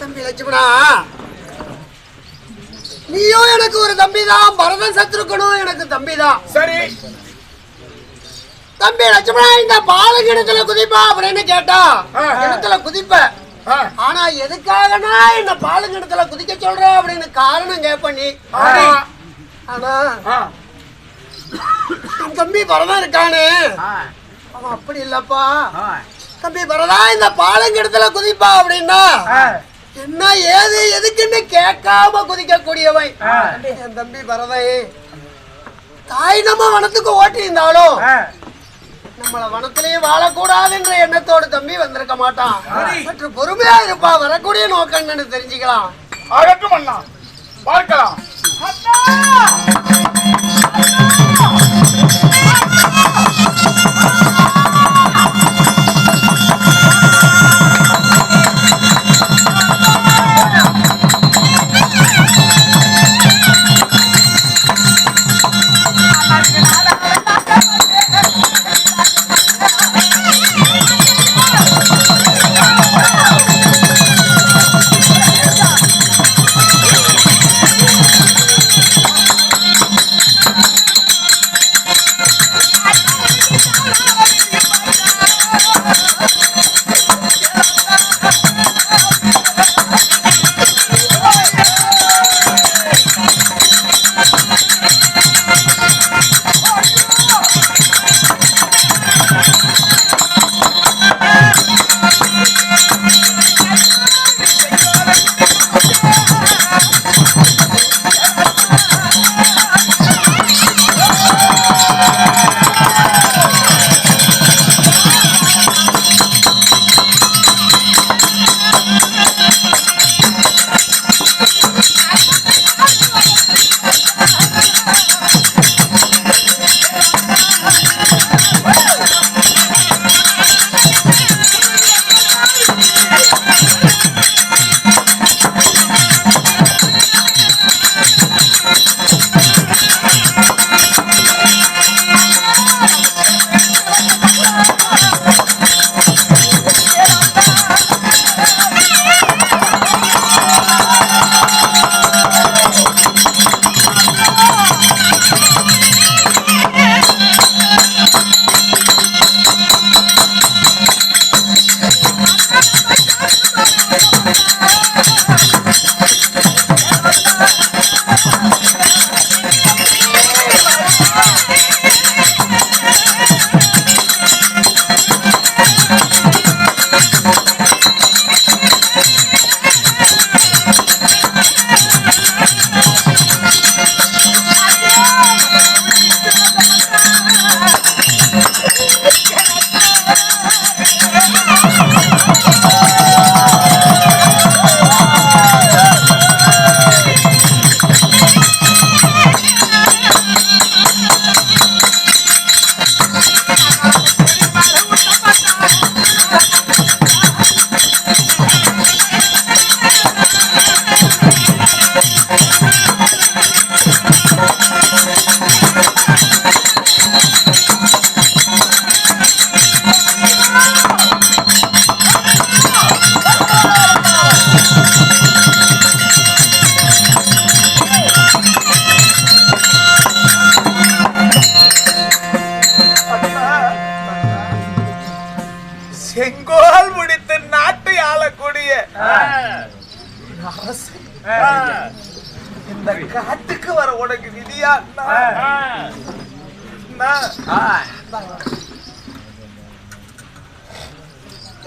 தம்பி லட்சுமணா. நீயும் எனக்கு ஒரு தம்பி தான் பரதன் சத்ருக்கனும் எனக்கு தம்பி தான் சரி. தம்பி லட்சுமணா இந்த பால கிணத்துல குதிப்பா அப்படின்னு கேட்டா. கிணத்துல குதிப்ப. ஆனா எதுக்காகனா இந்த பாலு கிணத்துல குதிக்க சொல்ற அப்படின்னு காரணம் கேப்ப நீ. ஆனா தம்பி பரதம் இருக்கானே. அவன் அப்படி இல்லப்பா. தம்பி பரதா இந்த பாலங்கிடத்துல குதிப்பா அப்படின்னா என்ன ஏது எதுக்குன்னு கேட்காம குதிக்க கூடியவன் என் தம்பி பரதை தாய் நம்ம வனத்துக்கு ஓட்டி இருந்தாலும் நம்மள வனத்திலேயே வாழக்கூடாதுன்ற எண்ணத்தோடு தம்பி வந்திருக்க மாட்டான். சற்று பொறுமையா இருப்பா வரக்கூடிய நோக்கம் தெரிஞ்சுக்கலாம். பார்க்கலாம்.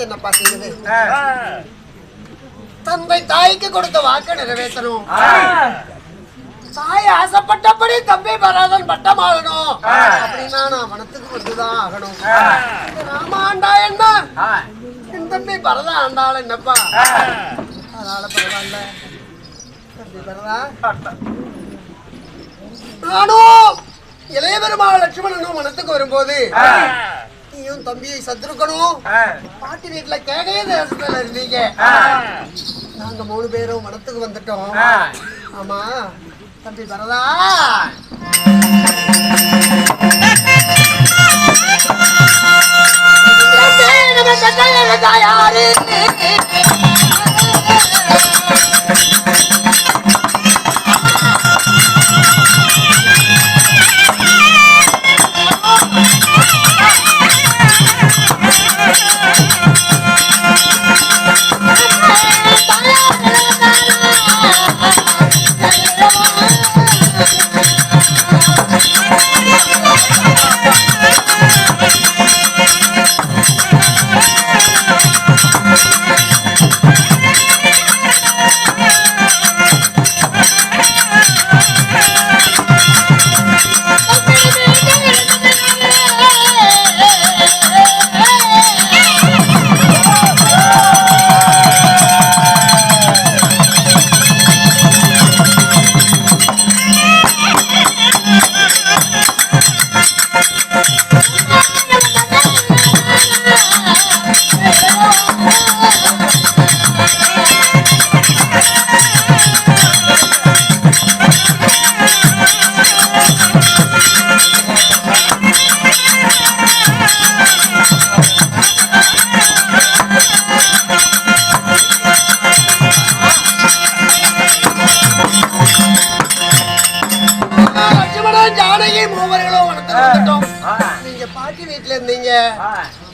என்னப்பா செய்யுது தந்தை தாய்க்கு கொடுத்த வாக்கு நிறைவேற்றணும் தாய் ஆசைப்பட்டபடி தம்பி பராதன் பட்டமாகணும் அப்படின்னா நான் வனத்துக்கு வந்துதான் ஆகணும் ராம ஆண்டா என்ன என் தம்பி பரதம் ஆண்டாள் என்னப்பா அதனால பரவாயில்ல தம்பி பரதா நானும் இளைய பெருமாள் லட்சுமணனும் வனத்துக்கு வரும்போது நீயும் தம்பியை சத்துருக்கணும். பாட்டி வீட்டுல கேகைய தேசத்துல இருந்தீங்க நாங்க மூணு பேரும் வனத்துக்கு வந்துட்டோம். ஆமா. தம்பி பரதா. தாயாரு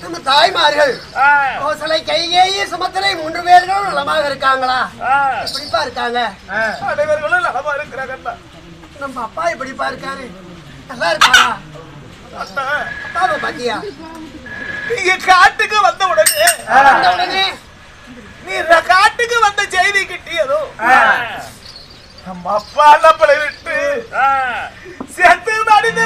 நம்ம தாய்மார்கள் கோசலை கைகேயி சுமத்தலை மூன்று பேர்களும் நலமாக இருக்காங்களா? எப்படிப்பா இருக்காங்க? அனைவர்களும் நலமா இருக்கிறாங்க நம்ம அப்பா எப்படிப்பா இருக்காரு? நல்லா இருக்காரா? அப்பாவை பாத்தியா? நீங்க காட்டுக்கு வந்த உடனே வந்த உடனே? நீ காட்டுக்கு வந்த செய்தி கிட்டியதோ நம்ம அப்பா நம்மளை விட்டு செத்து மடிந்து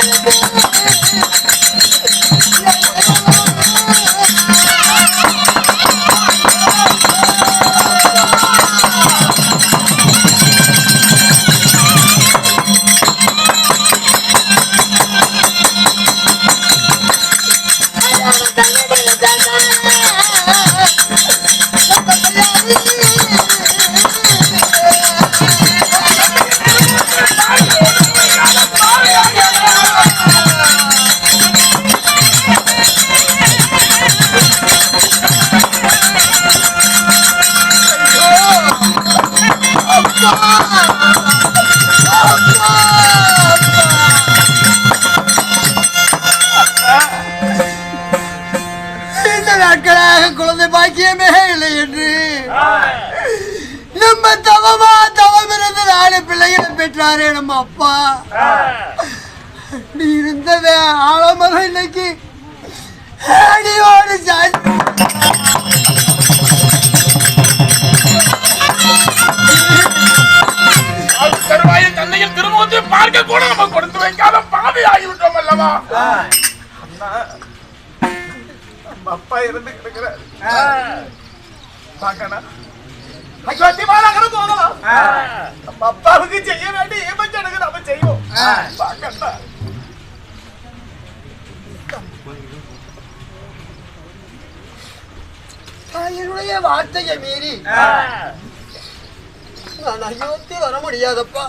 Thank you. பெற்றாரே நம்ம அப்பா. நீ இருந்தத ஆழமரம் இன்னைக்கு. அடியோடு பார்க்க கூட நம்ம கொடுத்து வைக்காத பாவி ஆகிவிட்டோம் அல்லவா? அண்ணா நம்ம அப்பா இருந்து கிடக்குறாரு. பாக்கண்ணா அயோத்தியமாநகரம் போகலாம் நம்ம அப்பாவுக்கு செய்ய வேண்டிய ஏமச்சடங்கு நம்ம செய்வோம் பாக்கண்ணா என்னுடைய வார்த்தையை மீறி நான் அயோத்தி வர முடியாதப்பா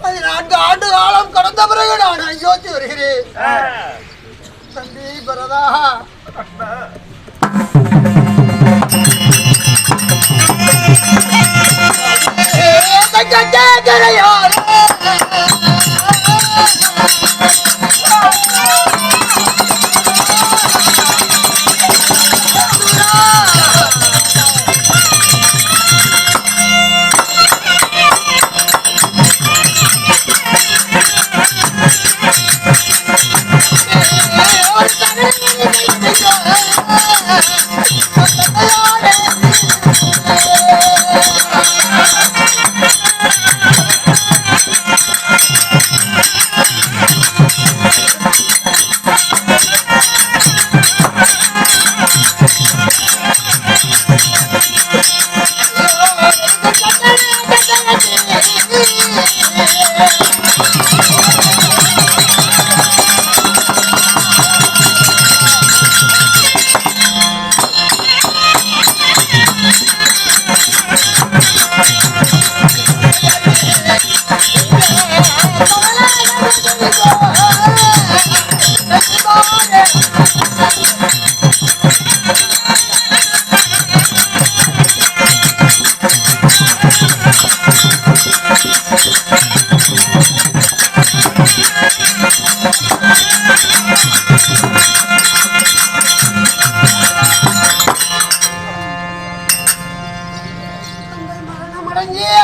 பதினான்கு ஆண்டு காலம் கடந்த பிறகு நான் அயோத்தி வருகிறேன் தம்பி பரதா 再来一。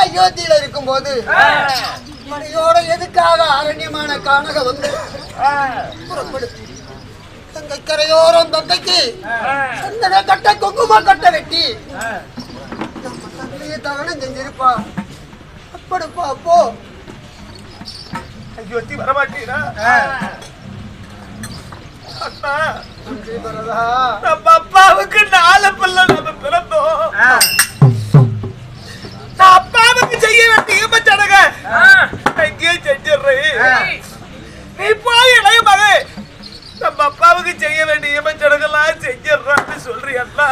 அயோத்தியில இருக்கும் போது மணியோட எதுக்காக அரண்யமான காணக வந்து? புறப்படு தங்கை கரையோரம் தந்தைக்கு சந்தன கட்ட குங்கும கட்ட வெட்டி. நம்ம தந்தையை தகனம் செஞ்சிருப்பா அப்படிப்பா போ அயோத்தி வரமாட்டீரா? அண்ணா நம்ம அப்பாவுக்கு நாலு பிள்ளை நம்ம பிறந்தோம். எங்கேயே செஞ்சிடுறேன் நீ போய் இளைய மகன் நம்ம அப்பாவுக்கு செய்ய வேண்டிய ஈமச்சடங்கெல்லாம் செஞ்சிடுறான்னு சொல்றியண்ணா